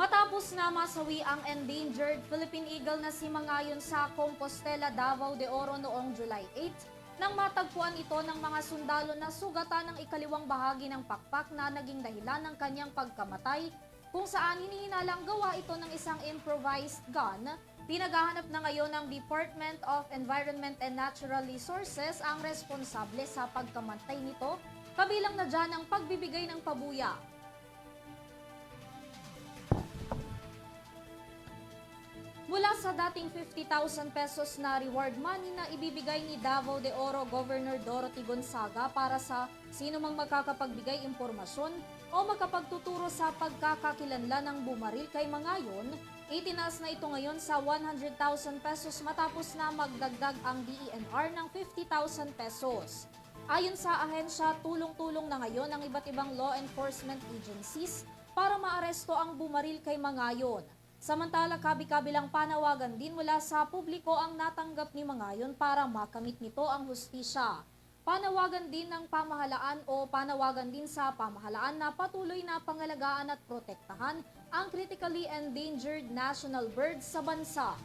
Matapos na masawi ang endangered Philippine Eagle na si Mangayon sa Compostela, Davao de Oro noong July 8, nang matagpuan ito ng mga sundalo na sugatan ng ikaliwang bahagi ng pakpak na naging dahilan ng kanyang pagkamatay, kung saan hinihinalang gawa ito ng isang improvised gun, pinaghahanap na ngayon ng Department of Environment and Natural Resources ang responsable sa pagkamatay nito, kabilang na dyan ang pagbibigay ng pabuya. Sa dating 50,000 pesos na reward money na ibibigay ni Davao de Oro Governor Dorothy Gonzaga para sa sino mang magkakapagbigay impormasyon o makapagtuturo sa pagkakakilanlan ng bumaril kay Mangayon, itinaas na ito ngayon sa 100,000 pesos matapos na magdagdag ang DENR ng 50,000 pesos. Ayon sa ahensya, tulong-tulong na ngayon ang iba't ibang law enforcement agencies para maaresto ang bumaril kay Mangayon. Samantala, kabi-kabilang panawagan din mula sa publiko ang natanggap ni Mangayon para makamit nito ang hustisya. Panawagan din ng pamahalaan o panawagan din sa pamahalaan na patuloy na pangalagaan at protektahan ang critically endangered national birds sa bansa.